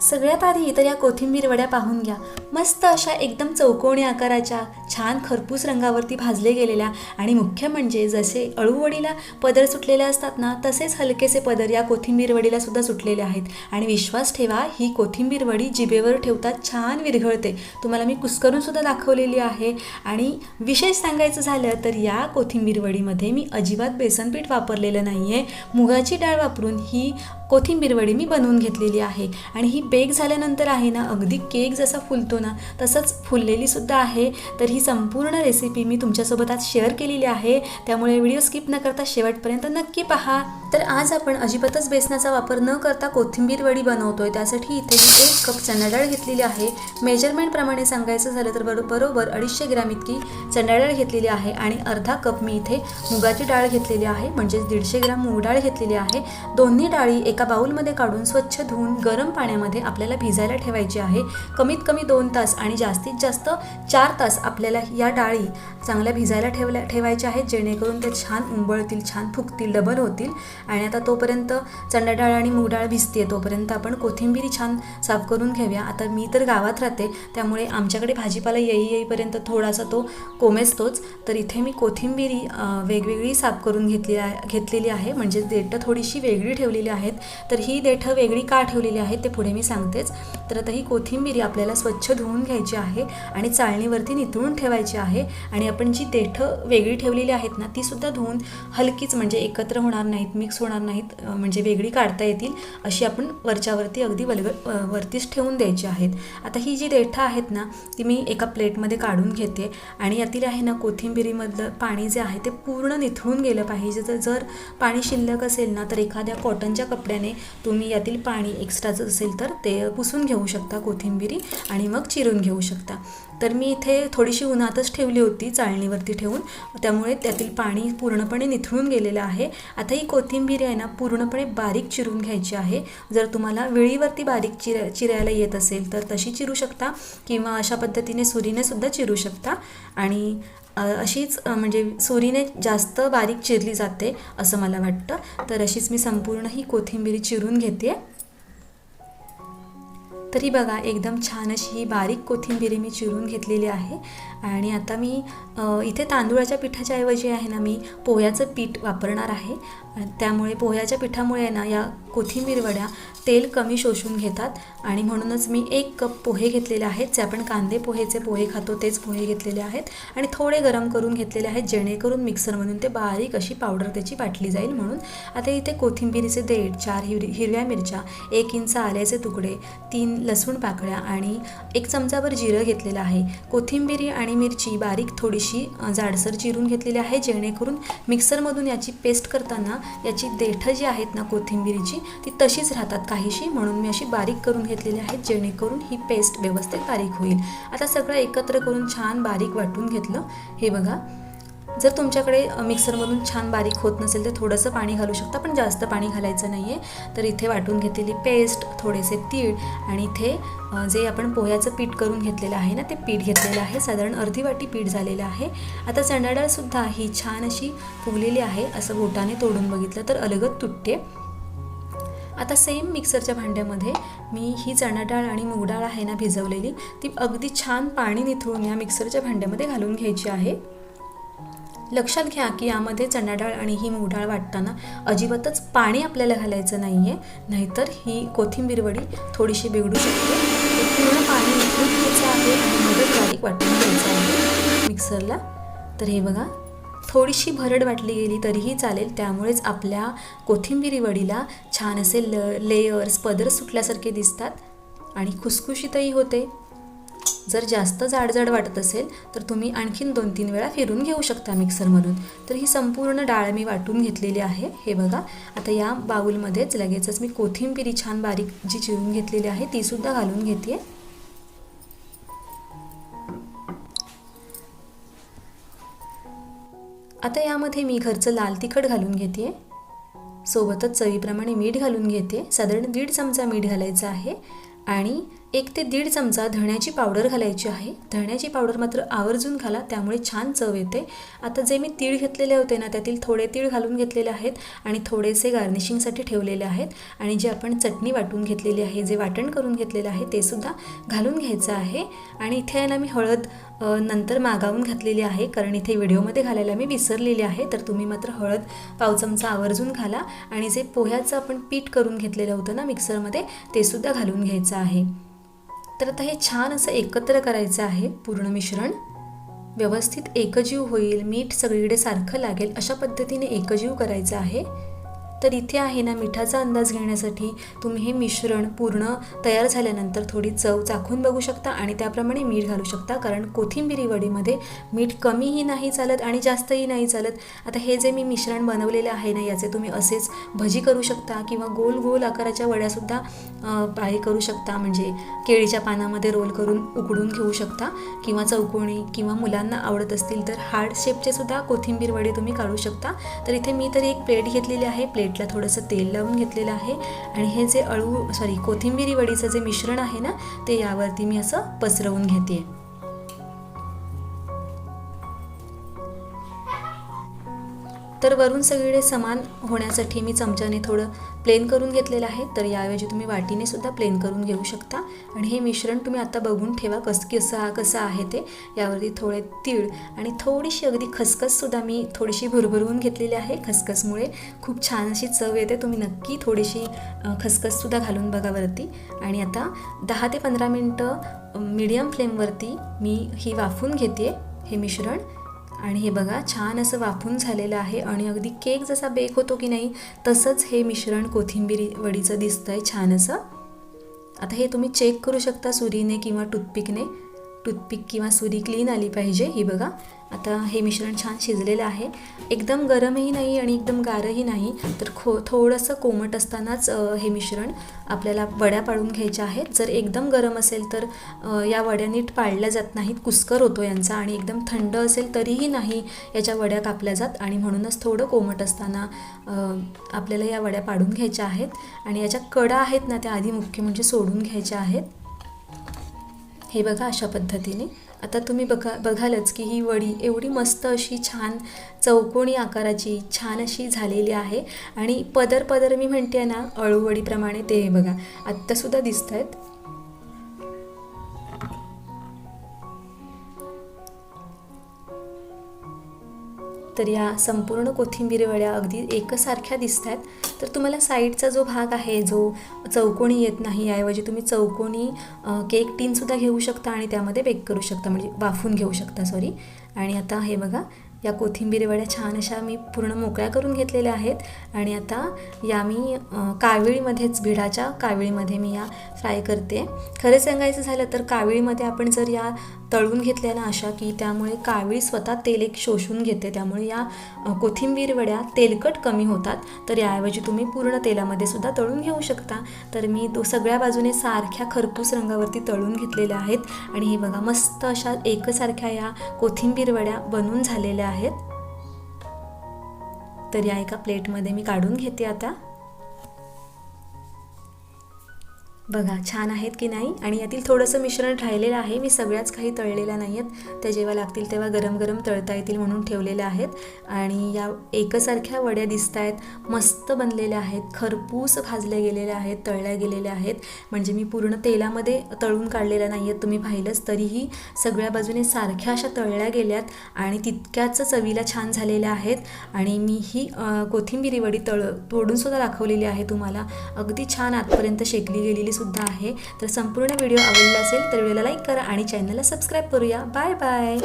सगळ्यात आधी तर या कोथिंबीर वड्या पाहून घ्या. मस्त अशा एकदम चौकोनी आकाराच्या छान खरपूस रंगावरती भाजले गेलेल्या आणि मुख्य म्हणजे जसे अळूवडीला पदर सुटलेले असतात ना तसेच हलकेसे पदर या कोथिंबीर वडीला सुद्धा सुटलेले आहेत. आणि विश्वास ठेवा ही कोथिंबीर वडी जिभेवर ठेवतात छान विरघळते. तुम्हाला मी कुस्करून सुद्धा दाखवलेली आहे. आणि विशेष सांगायचं झालं तर या कोथिंबीर वडीमध्ये मी अजिबात बेसनपीठ वापरलेलं नाही आहे मुगाची डाळ वापरून ही कोथिंबीर वडी मी बनवून घेतलेली आहे. आणि ही बेक झाल्यानंतर आहे ना अगदी केक जसा फुलतो ना तसंच फुललेली सुद्धा आहे. तर ही संपूर्ण रेसिपी मी तुमच्यासोबत आज शेअर केलेली आहे. त्यामुळे व्हिडिओ स्किप न करता शेवटपर्यंत नक्की पहा. तर आज आपण अजिबातच बेसनाचा वापर न करता कोथिंबीर वडी बनवतोय. त्यासाठी इथे मी एक कप चणा डाळ घेतलेली आहे. मेजरमेंटप्रमाणे सांगायचं झालं तर बरो बरोबर अडीचशे ग्रॅम इतकी चणा डाळ घेतलेली आहे. आणि अर्धा कप मी इथे मुगाची डाळ घेतलेली आहे. म्हणजेच दीडशे ग्रॅम मूग डाळ घेतलेली आहे. दोन्ही डाळी एक बाउलमध्ये काढून स्वच्छ धुवून गरम पाण्यामध्ये आपल्याला भिजायला ठेवायची आहे. कमीत कमी दोन तास आणि जास्तीत जास्त चार तास आपल्याला या डाळी चांगल्या भिजायला ठेवल्या ठेवायच्या आहेत जेणेकरून ते छान उंबळतील छान फुगतील डबल होतील. आणि आता तोपर्यंत चणा डाळ आणि मूग डाळ भिजते तोपर्यंत आपण कोथिंबीरी छान साफ करून घेऊया. आता मी तर गावात राहते त्यामुळे आमच्याकडे भाजीपाला येई येईपर्यंत थोडासा तो कोमेजतोच. तर इथे मी कोथिंबीरी वेगवेगळी साफ करून घेतली आहे घेतलेली आहे. म्हणजे देठं थोडीशी वेगळी ठेवलेली आहेत. तर ही देठं वेगळी का ठेवलेली आहेत ते पुढे मी सांगतेच. तर आता ही कोथिंबीरी आपल्याला स्वच्छ धुवून घ्यायची आहे आणि चाळणीवरती नितळून ठेवायची आहे. आणि आपण जी देठं वेगळी ठेवलेली आहेत ना ती सुद्धा धुवून हलकीच म्हणजे एकत्र होणार नाहीत मिक्स होणार नाहीत म्हणजे वेगळी काढता येतील अशी आपण वरच्यावरती अगदी वलग वरतीच ठेवून द्यायची आहेत. आता ही जी देठं आहेत ना ती मी एका प्लेटमध्ये काढून घेते. आणि यातील आहे ना कोथिंबिरीमधलं पाणी जे आहे ते पूर्ण निथळून गेलं पाहिजे. तर जर पाणी शिल्लक असेल ना तर एखाद्या कॉटनच्या कपड्याने तुम्ही यातील पाणी एक्स्ट्राचं असेल तर ते पुसून घेऊ शकता कोथिंबिरी आणि मग चिरून घेऊ शकता. तर मी इथे थोडीशी उन्हातच ठेवली होती चाळणीवरती ठेवून. त्यामुळे त्यातील पाणी पूर्णपणे निथळून गेलेलं आहे. आता ही कोथिंबीर आहे ना पूर्णपणे बारीक चिरून घ्यायची आहे. जर तुम्हाला वेळीवरती बारीक चिर चिरायला येत असेल तर तशी चिरू शकता किंवा अशा पद्धतीने सुरीने सुद्धा चिरू शकता. आणि अशीच म्हणजे सुरीने जास्त बारीक चिरली जाते असं मला वाटतं. तर अशीच मी संपूर्ण ही कोथिंबीर चिरून घेते. तरी बघा एकदम छान अशी ही बारीक कोथिंबिरी मी चिरून घेतलेली आहे. आणि आता मी इथे तांदूळाच्या पिठाच्या ऐवजी आहे ना मी पोह्याचं पीठ वापरणार आहे. त्यामुळे पोह्याच्या पिठामुळे ना या कोथिंबीर वड्या तेल कमी शोषून घेतात. आणि म्हणूनच मी एक कप पोहे घेतलेले आहेत जे आपण कांदे पोहेचे पोहे खातो तेच पोहे घेतलेले आहेत. आणि थोडे गरम करून घेतलेले आहेत जेणेकरून मिक्सरमधून ते बारीक अशी पावडर त्याची वाटली जाईल म्हणून. आता इथे कोथिंबिरीचे देठ चार हिरवी हिरव्या मिरच्या एक इंच आल्याचे तुकडे तीन लसूण पाकळ्या आणि एक चमचाभर जिरं घेतलेलं आहे. कोथिंबिरी आणि मिरची बारीक थोडीशी जाडसर चिरून घेतलेली आहे जेणेकरून मिक्सरमधून याची पेस्ट करताना याची देठं जी आहेत ना कोथिंबीरीची ती तशीच राहतात काहीशी. म्हणून मी अशी बारीक करून घेतलेली आहेत जेणेकरून ही पेस्ट व्यवस्थित बारीक होईल. आता सगळं एकत्र करून छान बारीक वाटून घेतलं. हे बघा. जर तुमच्याकडे मिक्सरमधून छान बारीक होत नसेल तर थोडंसं पाणी घालू शकता पण जास्त पाणी घालायचं नाही आहे तर इथे वाटून घेतलेली पेस्ट थोडेसे तीळ आणि इथे जे आपण पोह्याचं पीठ करून घेतलेलं आहे ना ते पीठ घेतलेलं आहे. साधारण अर्धी वाटी पीठ झालेलं आहे. आता चणाडाळसुद्धा ही छान अशी फुगलेली आहे असं बोटाने तोडून बघितलं तर अलगद तुटते. आता सेम मिक्सरच्या भांड्यामध्ये मी ही चणा डाळ आणि मूग डाळ आहे ना भिजवलेली ती अगदी छान पाणी निथळून या मिक्सरच्या भांड्यामध्ये घालून घ्यायची आहे. लक्षात घ्या की यामध्ये चणा डाळ आणि ही मूग डाळ वाटताना अजिबातच पाणी आपल्याला घालायचं नाही आहे नाहीतर ही कोथिंबीर वडी थोडीशी बिघडू शकते. पूर्ण पाणी निथळून घ्यायचं आहे आणि बारीक वाटून घ्यायचं आहे. मिक्सरला. तर हे बघा थोडीशी भरड वाटली गेली तरीही चालेल. त्यामुळेच आपल्या कोथिंबिरी वडीला छान असे ल लेयर्स पदर सुटल्यासारखे दिसतात आणि खुसखुशीतही होते. जर जास्त जाडजाड वाटत असेल तर तुम्ही आणखीन दोन तीन वेळा फिरून घेऊ शकता मिक्सरमधून. तर ही संपूर्ण डाळ मी वाटून घेतलेली आहे. हे बघा आता या बाउलमध्येच लगेचच मी कोथिंबिरी छान बारीक जी चिरून घेतलेली आहे तीसुद्धा घालून घेते आता यामध्ये मी घरचं लाल तिखट घालून घेते सोबतच चवीप्रमाणे मीठ घालून घेते साधारण दीड चमचा मीठ घालायचं आहे. आणि एक ते दीड चमचा धण्याची पावडर घालायची आहे. धण्याची पावडर मात्र आवर्जून घाला त्यामुळे छान चव येते. आता जे मी तीळ घेतलेले होते ना त्यातील थोडे तीळ घालून घेतलेले आहेत आणि थोडेसे गार्निशिंगसाठी ठेवलेले आहेत. आणि जे आपण चटणी वाटून घेतलेली आहे जे वाटण करून घेतलेलं आहे ते सुद्धा घालून घ्यायचं आहे. आणि इथे आहे ना मी हळद नंतर मागावून घातलेली आहे कारण इथे व्हिडिओमध्ये घालायला मी विसरलेली आहे. तर तुम्ही मात्र हळद पाव चमचा आवर्जून घाला आणि जे पोह्याचं आपण पीठ करून घेतलेलं होतं ना मिक्सरमध्ये ते सुद्धा घालून घ्यायचं आहे. तर आता हे छान असं एकत्र करायचं आहे पूर्ण मिश्रण. व्यवस्थित एकजीव होईल मीठ सगळीकडे सारखं लागेल अशा पद्धतीने एकजीव करायचं आहे. तर इथे आहे ना मिठाचा अंदाज घेण्यासाठी तुम्ही हे मिश्रण पूर्ण तयार झाल्यानंतर थोडी चव चाखून बघू शकता आणि त्याप्रमाणे मीठ घालू शकता. कारण कोथिंबिरी वडीमध्ये मीठ कमीही नाही चालत आणि जास्तही नाही चालत. आता हे जे मी मिश्रण बनवलेलं आहे ना याचे तुम्ही असेच भजी करू शकता किंवा गोल गोल आकाराच्या वड्यासुद्धा पाय करू शकता. म्हणजे केळीच्या पानामध्ये रोल करून उकडून घेऊ शकता किंवा चौकोणी किंवा मुलांना आवडत असतील तर हार्ड शेपचे सुद्धा कोथिंबीर वडे तुम्ही काढू शकता. तर इथे मी तरी एक प्लेट घेतलेली आहे. प्लेट प्लेटला थोडंसं तेल लावून घेतलेलं आहे. आणि हे जे अळू सॉरी कोथिंबिरी वडीचं जे मिश्रण आहे ना ते यावरती मी असं पसरवून घेते. तर वरून सगळे समान होण्यासाठी मी चमच्याने थोडं प्लेन करून घेतलेलं आहे. तर याऐवजी तुम्ही वाटीने सुद्धा प्लेन करून घेऊ शकता. आणि हे मिश्रण तुम्ही आता बघून ठेवा कस कसं कसं आहे ते. यावरती थोडे तीळ आणि थोडीशी अगदी खसखससुद्धा मी थोडीशी भुरभरवून घेतलेली आहे खसखसमुळे. खूप छान अशी चव येते. तुम्ही नक्की थोडीशी खसखससुद्धा घालून बघा वरती. आणि आता दहा ते पंधरा मिनटं मीडियम फ्लेमवरती मी ही वाफून घेते हे मिश्रण. आणि हे बघा छान असं वाफून झालेलं आहे आणि अगदी केक जसा बेक होतो की नाही तसंच हे मिश्रण कोथिंबिरी वडीचं दिसतंय छान असं. आता हे तुम्ही चेक करू शकता सुरीने किंवा टूथपिकने टूथपिक किंवा सुरी क्लीन आली पाहिजे. ही बघा. आता हे मिश्रण छान शिजलेलं आहे. एकदम गरमही नाही आणि एकदम गारही नाही. तर खो थोडंसं कोमट असतानाच हे मिश्रण आपल्याला वड्या पाडून घ्यायच्या आहेत. जर एकदम गरम असेल तर या वड्या नीट पाळल्या जात नाहीत. कुस्कर होतो यांचा आणि एकदम थंड असेल तरीही नाही याच्या वड्या कापल्या जात. आणि म्हणूनच थोडं कोमट असताना आपल्याला या वड्या पाडून घ्यायच्या आहेत. आणि याच्या कडा आहेत ना त्या आधी मुख्य म्हणजे सोडून घ्यायच्या आहेत. हे बघा अशा पद्धतीने. आता तुम्ही बघा बघालच की ही वडी एवढी मस्त अशी छान चौकोणी आकाराची छान अशी झालेली आहे. आणि पदर पदर मी म्हणते ना अळूवडीप्रमाणे ते हे बघा. आत्तासुद्धा दिसत आहेत तर या संपूर्ण कोथिंबीर वड्या अगदी एकसारख्या दिसत आहेत तर तुम्हाला साईडचा जो भाग आहे जो चौकोनी येत नाही याऐवजी तुम्ही चौकोनी केक टीनसुद्धा घेऊ शकता आणि त्यामध्ये बेक करू शकता म्हणजे वाफून घेऊ शकता सॉरी आणि आता हे बघा या कोथिंबीर वड्या छान अशा मी पूर्ण मोकळ्या करून घेतलेल्या आहेत. आणि आता या मी अ, काविळीमध्येच भिडाच्या काविळीमध्ये मी या फ्राय करते. खरं सांगायचं झालं तर काविळीमध्ये आपण जर या तळून घेतल्या ना अशा की त्यामुळे कावीळ स्वतः तेल एक शोषून घेते. त्यामुळे या कोथिंबीर वड्या तेलकट कमी होतात. तर याऐवजी तुम्ही पूर्ण तेलामध्ये सुद्धा तळून घेऊ शकता. तर मी तो सगळ्या बाजूने सारख्या खरपूस रंगावरती तळून घेतलेल्या आहेत. आणि हे बघा मस्त अशा एकसारख्या या कोथिंबीर वड्या बनून झालेल्या आहेत. तर या एका प्लेटमध्ये मी काढून घेते आता. बघा छान आहेत की नाही? आणि यातील थोडंसं मिश्रण राहिलेलं आहे. मी सगळ्याच काही तळलेल्या नाही आहेत त्या जेव्हा लागतील तेव्हा गरम गरम तळता येतील म्हणून ठेवलेल्या आहेत. आणि या एकसारख्या वड्या दिसत आहेत. मस्त बनलेल्या आहेत. खरपूस भाजल्या गेलेल्या आहेत तळल्या गेलेल्या आहेत. म्हणजे मी पूर्ण तेलामध्ये तळून काढलेल्या नाही आहेत तुम्ही पाहिलंच तरीही सगळ्या बाजूने सारख्या अशा तळल्या गेल्यात आणि तितक्याच चवीला छान झालेल्या आहेत. आणि मी ही कोथिंबिरी वडी तळ तोडूनसुद्धा दाखवलेली आहे तुम्हाला. अगदी छान आतपर्यंत शेकली गेलेली सुद्धा आहे. तर संपूर्ण व्हिडिओ आवडला असेल तर व्हिडिओला लाईक करा आणि चॅनलला सबस्क्राईब करूया. Bye bye.